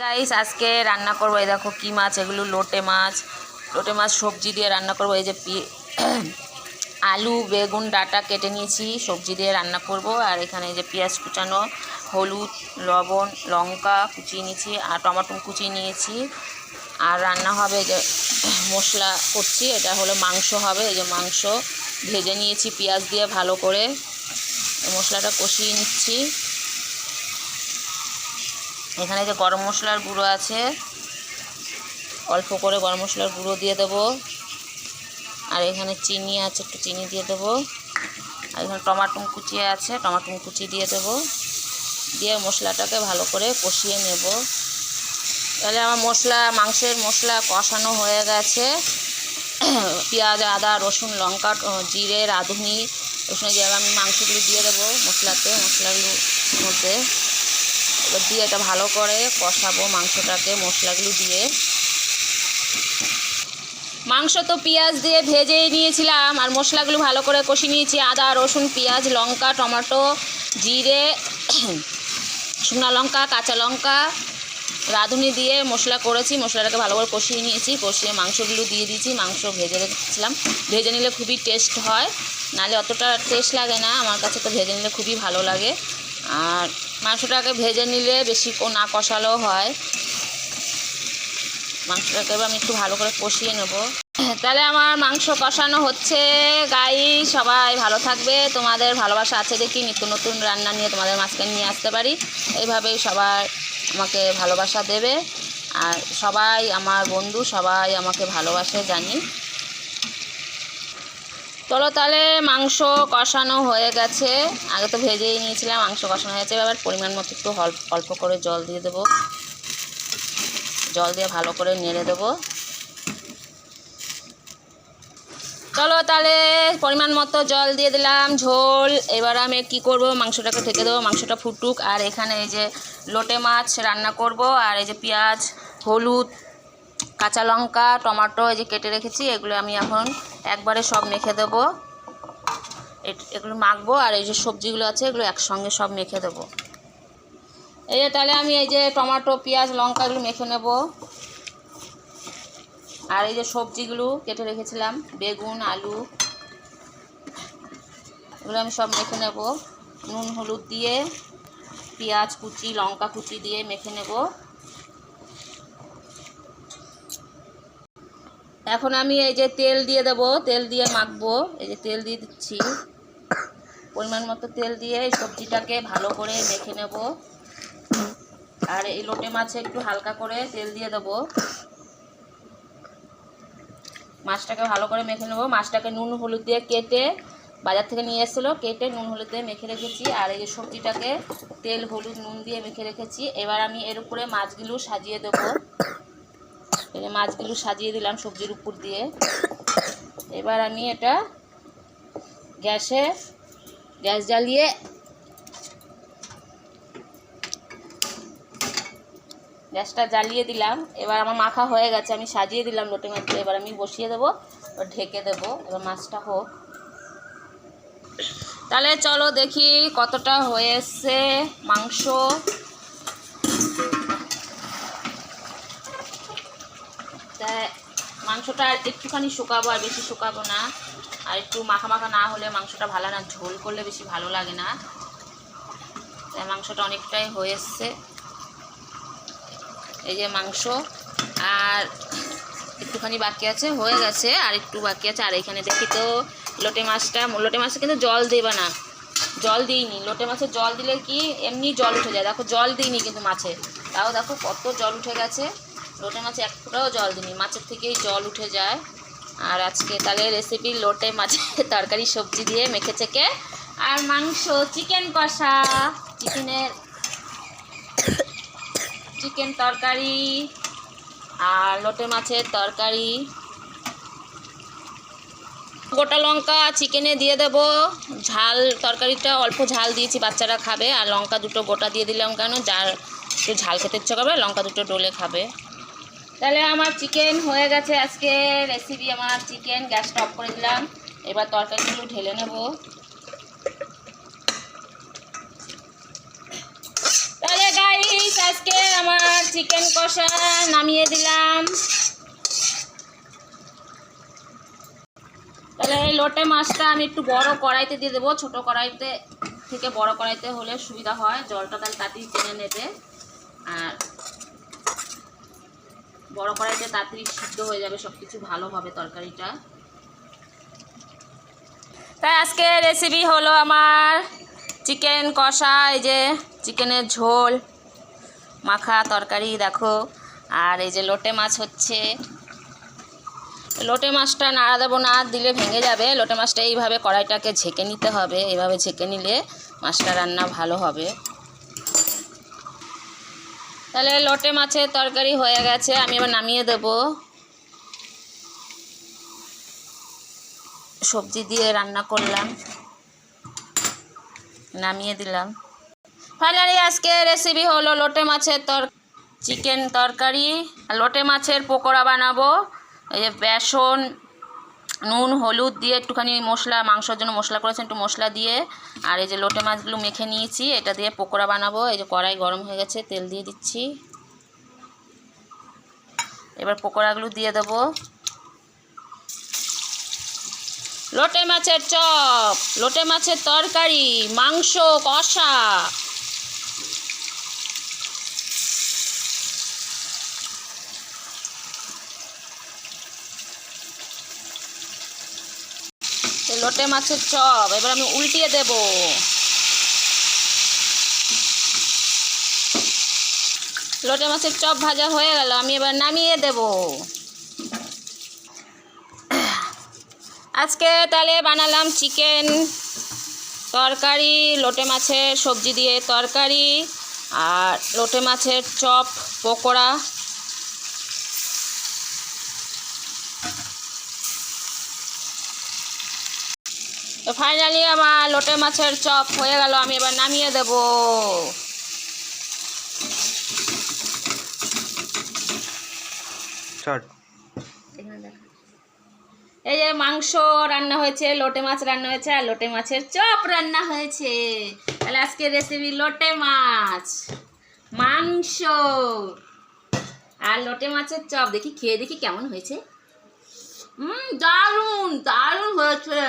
Guys আজকে রান্না করব, এই দেখো কী মাছ, এগুলো লোটে মাছ। লোটে মাছ সবজি দিয়ে রান্না করব, এই যে আলু, বেগুন, ডাটা কেটে নিয়েছি, সবজি দিয়ে রান্না করব। আর এখানে এই যে পেঁয়াজ কুচানো, হলুদ, লবণ, লঙ্কা কুচিয়ে নিয়েছি, আর টমাটো কুচিয়ে নিয়েছি। আর রান্না হবে যে মশলা করছি, এটা হলো মাংস হবে, এই যে মাংস ভেজে নিয়েছি পেঁয়াজ দিয়ে ভালো করে। মশলাটা কষিয়ে নিচ্ছি। এখানে যে গরম মশলার গুঁড়ো আছে, অল্প করে গরম মশলার গুঁড়ো দিয়ে দেবো। আর এখানে চিনি আছে, একটু চিনি দিয়ে দেবো। আর এখানে টমাটো কুচিয়ে আছে টমাটো কুচি দিয়ে দেবো। দিয়ে মশলাটাকে ভালো করে কষিয়ে নেব। তাহলে আমার মশলা, মাংসের মশলা কষানো হয়ে গেছে। পেঁয়াজ, আদা, রসুন, লঙ্কা, জিরে, রাঁধুনি রসুন দিয়ে আমি মাংসগুলো দিয়ে দেবো মশলাতে, মশলাগুলোর মধ্যে। এবার দিয়ে এটা ভালো করে কষাবো মাংসটাকে মশলাগুলো দিয়ে। মাংস তো পেঁয়াজ দিয়ে ভেজে নিয়েছিলাম, আর মশলাগুলো ভালো করে কষিয়ে নিয়েছি। আদা, রসুন, পেঁয়াজ, লঙ্কা, টমেটো, জিরে, শুকনো লঙ্কা, কাঁচা লঙ্কা, রাঁধুনি দিয়ে মশলা করেছি, মশলাটাকে ভালো করে কষিয়ে নিয়েছি, কষিয়ে মাংসগুলো দিয়ে দিয়েছি, মাংস ভেজে রেখেছিলাম। ভেজে নিলে খুবই টেস্ট হয়, নাহলে অতটা টেস্ট লাগে না, আমার কাছে তো ভেজে নিলে খুবই ভালো লাগে। আর মাংসটাকে ভেজে নিলে বেশি না কষালেও হয়। মাংসটাকে আমি একটু ভালো করে কষিয়ে নেব। তাহলে আমার মাংস কষানো হচ্ছে। গাই সবাই ভালো থাকবে। তোমাদের ভালোবাসা আছে দেখি নিত্য নতুন রান্না নিয়ে তোমাদের মাঝখানে নিয়ে আসতে পারি। এইভাবেই সবাই আমাকে ভালোবাসা দেবে। আর সবাই আমার বন্ধু, সবাই আমাকে ভালোবাসে জানি। চলো তাহলে মাংস কষানো হয়ে গেছে। আগে তো ভেজেই নিয়েছিলাম, মাংস কষানো হয়েছে এবার পরিমাণ মতো একটু অল্প করে জল দিয়ে দেবো। জল দিয়ে ভালো করে নেড়ে দেবো। চলো তাহলে পরিমাণ মতো জল দিয়ে দিলাম, ঝোল। এবার আমি কি করব? মাংসটাকে ঢেকে দেবো। মাংসটা ফুটুক। আর এখানে এই যে লোটে মাছ রান্না করব। আর এই যে পেঁয়াজ, হলুদ কাঁচা লঙ্কা, টমেটো এই যে কেটে রেখেছি, এগুলো আমি এখন একবারে সব মেখে দেবো। এগুলো মাখবো আর এই যে সবজিগুলো আছে, এগুলো একসঙ্গে সব মেখে দেবো। এই যে তাহলে আমি এই যে টমেটো, পেঁয়াজ, লঙ্কা এগুলো মেখে নেব। আর এই যে সবজিগুলো কেটে রেখেছিলাম, বেগুন, আলু, এগুলো আমি সব মেখে নেব। নুন, হলুদ দিয়ে পেঁয়াজ কুচি, লঙ্কা কুচি দিয়ে মেখে নেব। এখন আমি এই যে তেল দিয়ে দেবো, তেল দিয়ে মাখবো, এই যে তেল দিয়ে দিচ্ছি। পরিমাণ মতো তেল দিয়ে এই সবজিটাকে ভালো করে মেখে নেব। আর এই লোটে মাছে একটু হালকা করে তেল দিয়ে দেবো। মাছটাকে ভালো করে মেখে নেব। মাছটাকে নুন হলুদ দিয়ে কেটে বাজার থেকে নিয়ে এসেছিল, কেটে নুন হলুদ দিয়ে মেখে রেখেছি। আর এই সবজিটাকে তেল, হলুদ, নুন দিয়ে মেখে রেখেছি। এবার আমি এর উপরে মাছগুলো সাজিয়ে দেবো। এই যে মাছগুলো সাজিয়ে দিলাম সবজির উপর দিয়ে। এবার আমি এটা গ্যাসে, গ্যাস জ্বালিয়ে গ্যাসটা জ্বালিয়ে দিলাম। এবার আমার মাখা হয়ে গেছে, আমি সাজিয়ে দিলাম লোটে মাছগুলো এবার আমি বসিয়ে দেবো ঢেকে দেবো, এবার মাছটা হোক। তাহলে চলো দেখি কতটা হয়েছে মাংস। মাংসটা একটুখানি শুকাবো আর বেশি শুকাবো না। আর একটু মাখা মাখা না হলে মাংসটা ভালো না, ঝোল করলে বেশি ভালো লাগে না। তাই মাংসটা অনেকটাই হয়ে এসছে। এই যে মাংস আর একটুখানি বাকি আছে, হয়ে গেছে। আর একটু বাকি আছে, আর এখানে দেখি তো লোটে মাছটা, লোটে মাছে কিন্তু জল দেবে না। জল দিইনি। লোটে মাছে জল দিলে কি এমনি জল উঠে যায়। দেখো জল দিইনি কিন্তু মাছে। তাও দেখো কত জল উঠে গেছে। লোটে মাছে এক ফোঁটাও জল দিইনি। মাছের থেকেই জল উঠে যায়। আর আজকে তাহলে রেসিপি লোটে মাছের তরকারি সবজি দিয়ে মেখে চেকে আর মাংস চিকেন কষা চিকেনের চিকেন তরকারি আর লোটে মাছের তরকারি। গোটা লঙ্কা চিকেনে দিয়ে দেব। ঝাল, তরকারিটা অল্প ঝাল দিয়েছি, বাচ্চারা খাবে। আর লঙ্কা দুটো গোটা দিয়ে দিলাম কেন? যার একটু ঝাল খেতে ইচ্ছে করবে, লঙ্কা দুটো ডোলে খাবে। তাহলে আমার চিকেন হয়ে গেছে আজকে রেসিপি আমার চিকেন গ্যাসটা অফ করে দিলাম। এবার তরকারিগুলো ঢেলে নেব। তাহলে গাইস আজকে আমার চিকেন কষা নামিয়ে দিলাম। তাহলে এই লোটে মাছটা আমি একটু বড় কড়াইতে দিয়ে দেবো। ছোট কড়াইতে থেকে বড় কড়াইতে হলে সুবিধা হয়। জলটা তাহলে তাড়াতাড়ি টেনে নেবে। আর বড় কড়াইতে তাড়াতাড়ি সিদ্ধ হয়ে যাবে সব কিছু ভালো হবে তরকারিটা। তাই আজকে রেসিপি হলো আমার চিকেন কষা, এই যে চিকেনের ঝোল, মাখা তরকারি, দেখো। আর এই যে লোটে মাছ হচ্ছে। লোটে মাছটা নাড়া দেবো না, দিলে ভেঙে যাবে। লোটে মাছটা এইভাবে কড়াইটাকে ঝেঁকে নিতে হবে। এইভাবে ঝেঁকে নিলে মাছটা রান্না ভালো হবে। তাহলে লটে মাছের তরকারি হয়ে গেছে, আমি এবার নামিয়ে দেবো। সবজি দিয়ে রান্না করলাম। নামিয়ে দিলাম। ফাইনালি আজকে রেসিপি হলো লোটে মাছের তর চিকেন তরকারি। লোটে মাছের পকোড়া বানাবো। এই যে বেসন নুন, হলুদ দিয়ে একটুখানি মশলা, মাংসর জন্য মশলা করেছেন একটু মশলা দিয়ে। আর এই যে লোটে মাছগুলো মেখে নিয়েছি, এটা দিয়ে পকোড়া বানাবো। এই যে কড়াই গরম হয়ে গেছে, তেল দিয়ে দিচ্ছি। এবার পকোড়াগুলো দিয়ে দেবো। লোটে মাছের চপ, লোটে মাছের তরকারি, মাংস, কষা। লোটে মাছের চপ, এবার আমি উল্টিয়ে দেব। লোটে মাছের চপ ভাজা হয়ে গেল, আমি এবার নামিয়ে দেব। আজকে তাহলে বানালাম চিকেন তরকারি, লোটে মাছের সবজি দিয়ে তরকারি, আর লোটে মাছের চপ, পকোড়া। তো ফাইনালি আমার লোটে মাছের চপ হয়ে গেল আমি এবার নামিয়ে দেব। এই যে মাংস রান্না হয়েছে লোটে মাছ রান্না হয়েছে আর লোটে মাছের চপ রান্না হয়েছে। তাহলে আজকে রেসিপি লোটে মাছ মাংস আর লোটে মাছের চপ। দেখি খেয়ে দেখি কেমন হয়েছে। হুম দারুণ দারুণ হয়েছে।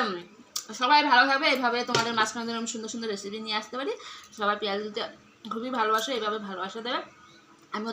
সবাই ভালো থাকবে এইভাবে তোমাদের মাঝখানে যেন আমি সুন্দর সুন্দর রেসিপি নিয়ে আসতে পারি, সবাই পেঁয়াজ দিতে খুবই ভালোবাসে এইভাবে ভালোবাসা দেবে। আমি